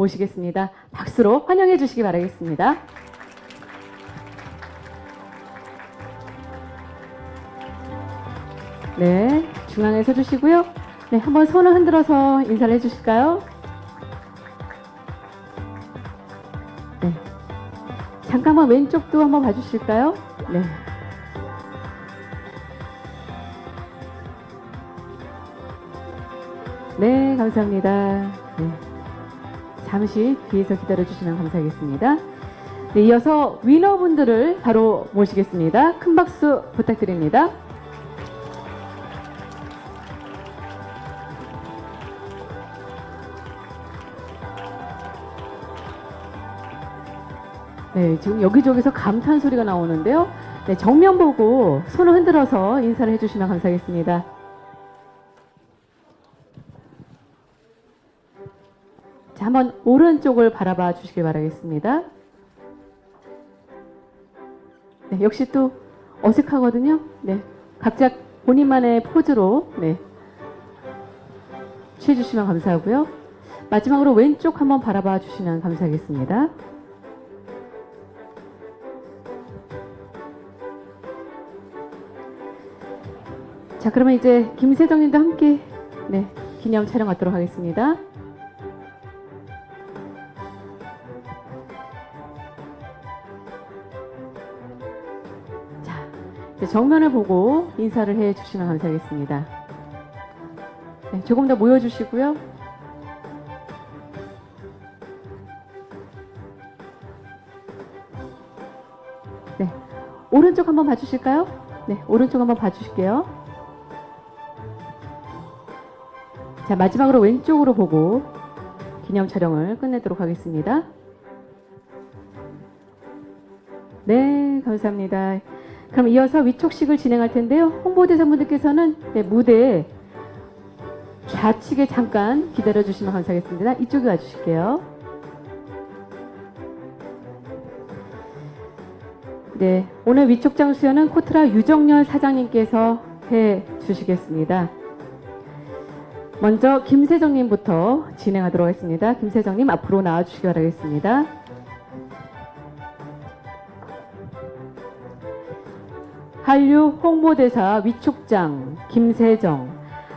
모시겠습니다. 박수로 환영해 주시기 바라겠습니다. 네, 중앙에 서 주시고요. 네, 한번 손을 흔들어서 인사를 해 주실까요? 네. 잠깐만 왼쪽도 한번 봐 주실까요? 네. 네, 감사합니다. 네. 잠시 뒤에서 기다려주시면 감사하겠습니다. 네, 이어서 위너분들을 바로 모시겠습니다. 큰 박수 부탁드립니다. 네, 지금 여기저기서 감탄 소리가 나오는데요. 네, 정면 보고 손을 흔들어서 인사를 해주시면 감사하겠습니다. 자, 한번 오른쪽을 바라봐 주시길 바라겠습니다. 네, 역시 또 어색하거든요. 네, 각자 본인만의 포즈로 네, 취해주시면 감사하고요. 마지막으로 왼쪽 한번 바라봐 주시면 감사하겠습니다. 자, 그러면 이제 김세정님도 함께 네, 기념 촬영 갖도록 하겠습니다. 정면을 보고 인사를 해 주시면 감사하겠습니다. 네, 조금 더 모여주시고요. 네, 오른쪽 한번 봐주실까요? 네, 오른쪽 한번 봐주실게요. 자, 마지막으로 왼쪽으로 보고 기념 촬영을 끝내도록 하겠습니다. 네, 감사합니다. 그럼 이어서 위촉식을 진행할 텐데요. 홍보대사분들께서는 네, 무대 좌측에 잠깐 기다려 주시면 감사하겠습니다. 이쪽에 와 주실게요. 네, 오늘 위촉장 수여는 코트라 유정년 사장님께서 해 주시겠습니다. 먼저 김세정님부터 진행하도록 하겠습니다. 김세정님 앞으로 나와 주시기 바라겠습니다. 한류 홍보대사 위촉장 김세정,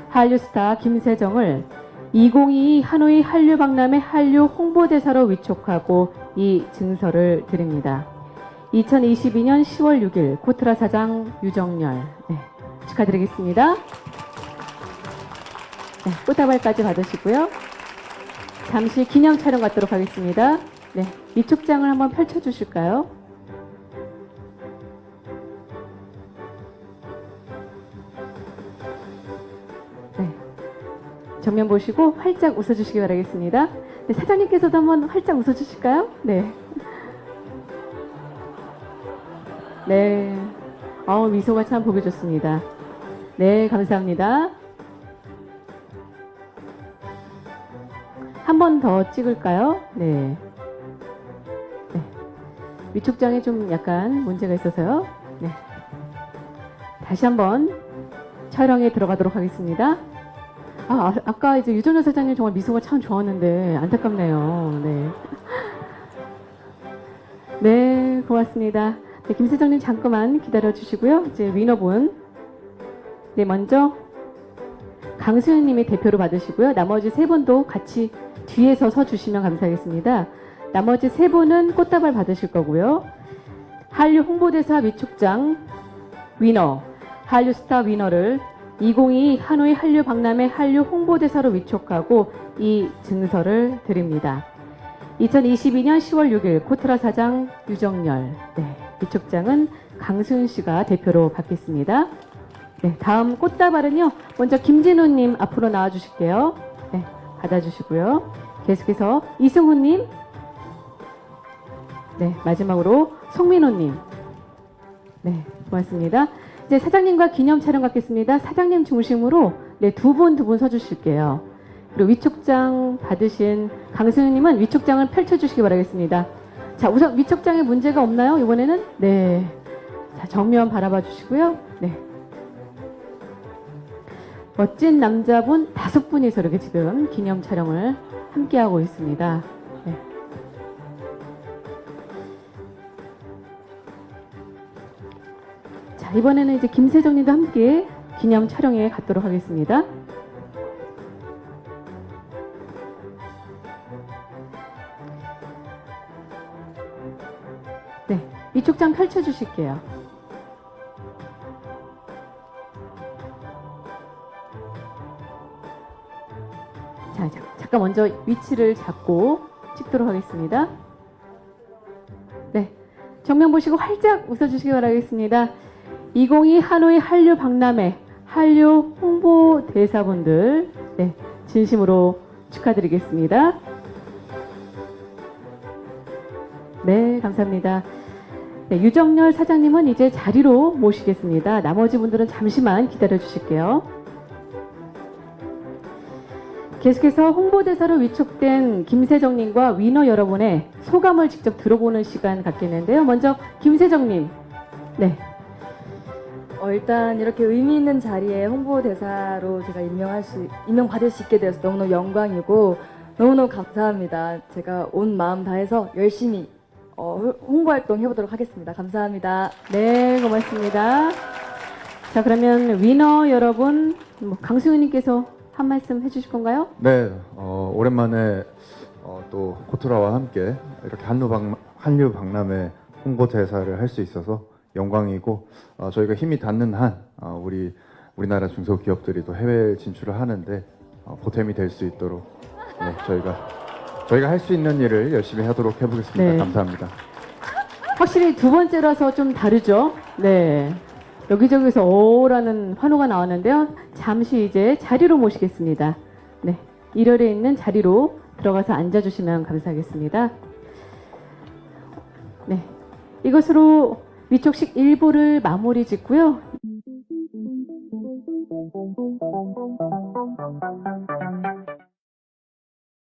한류스타 김세정을 2022 하노이 한류 박람회 한류 홍보대사로 위촉하고 이 증서를 드립니다. 2022년 10월 6일 코트라 사장 유정열 네, 축하드리겠습니다. 네, 꽃다발까지 받으시고요. 잠시 기념 촬영 갖도록 하겠습니다. 네, 위촉장을 한번 펼쳐주실까요? 정면 보시고 활짝 웃어주시기 바라겠습니다. 네, 사장님께서도 한번 활짝 웃어주실까요? 네. 네. 어, 미소가 참 보기 좋습니다. 네, 감사합니다. 한 번 더 찍을까요? 네. 네. 위촉장에 좀 약간 문제가 있어서요. 네. 다시 한번 촬영에 들어가도록 하겠습니다. 아, 아, 까 이제 유정현 사장님 정말 미소가 참 좋았는데 안타깝네요. 네. 네, 고맙습니다. 네, 김세정님 잠깐만 기다려 주시고요. 이제 위너분. 네, 먼저 강수현 님이 대표로 받으시고요. 나머지 세 분도 같이 뒤에서 서 주시면 감사하겠습니다. 나머지 세 분은 꽃다발 받으실 거고요. 한류 홍보대사 위촉장 위너, 한류 스타 위너를 2022 하노이 한류 박람회 한류 홍보대사로 위촉하고 이 증서를 드립니다. 2022년 10월 6일 코트라 사장 유정열, 네, 위촉장은 강수은 씨가 대표로 받겠습니다. 네, 다음 꽃다발은요. 먼저 김진우님 앞으로 나와주실게요. 네, 받아주시고요. 계속해서 이승훈님. 네, 마지막으로 송민호님. 네, 고맙습니다. 이제 사장님과 기념 촬영 갖겠습니다. 사장님 중심으로 네, 두 분 두 분 서주실게요. 그리고 위촉장 받으신 강승우님은 위촉장을 펼쳐주시기 바라겠습니다. 자, 우선 위촉장에 문제가 없나요? 이번에는? 네. 자, 정면 바라봐 주시고요. 네. 멋진 남자분 다섯 분이서 이렇게 지금 기념 촬영을 함께하고 있습니다. 이번에는 이제 김세정님도 함께 기념 촬영에 갔도록 하겠습니다. 네, 이쪽 장 펼쳐주실게요. 자, 자, 잠깐 먼저 위치를 잡고 찍도록 하겠습니다. 네, 정면 보시고 활짝 웃어주시기 바라겠습니다. 2022 하노이 한류 박람회 한류 홍보 대사분들 네, 진심으로 축하드리겠습니다. 네, 감사합니다. 네, 유정열 사장님은 이제 자리로 모시겠습니다. 나머지 분들은 잠시만 기다려 주실게요. 계속해서 홍보대사로 위촉된 김세정님과 위너 여러분의 소감을 직접 들어보는 시간 갖겠는데요. 먼저 김세정님. 네. 어, 일단 이렇게 의미 있는 자리에 홍보대사로 제가 임명할 수, 임명받을 수 있게 되어서 너무너무 영광이고 너무너무 감사합니다. 제가 온 마음 다해서 열심히 어, 홍보활동 해보도록 하겠습니다. 감사합니다. 네, 고맙습니다. 자, 그러면 위너 여러분, 뭐 강수현님께서 한 말씀 해주실 건가요? 네, 어, 오랜만에 어, 또 코트라와 함께 이렇게 한류, 박, 한류 박람회 홍보 대사를 할 수 있어서 영광이고 어, 저희가 힘이 닿는 한 어, 우리 우리나라 중소기업들이 또 해외 진출을 하는데 어, 보탬이 될 수 있도록 네, 저희가 저희가 할 수 있는 일을 열심히 하도록 해보겠습니다. 네. 감사합니다. 확실히 두 번째라서 좀 다르죠? 네. 여기저기서 오라는 환호가 나왔는데요. 잠시 이제 자리로 모시겠습니다. 네. 1열에 있는 자리로 들어가서 앉아주시면 감사하겠습니다. 네. 이것으로 위촉식 1부를 마무리 짓고요.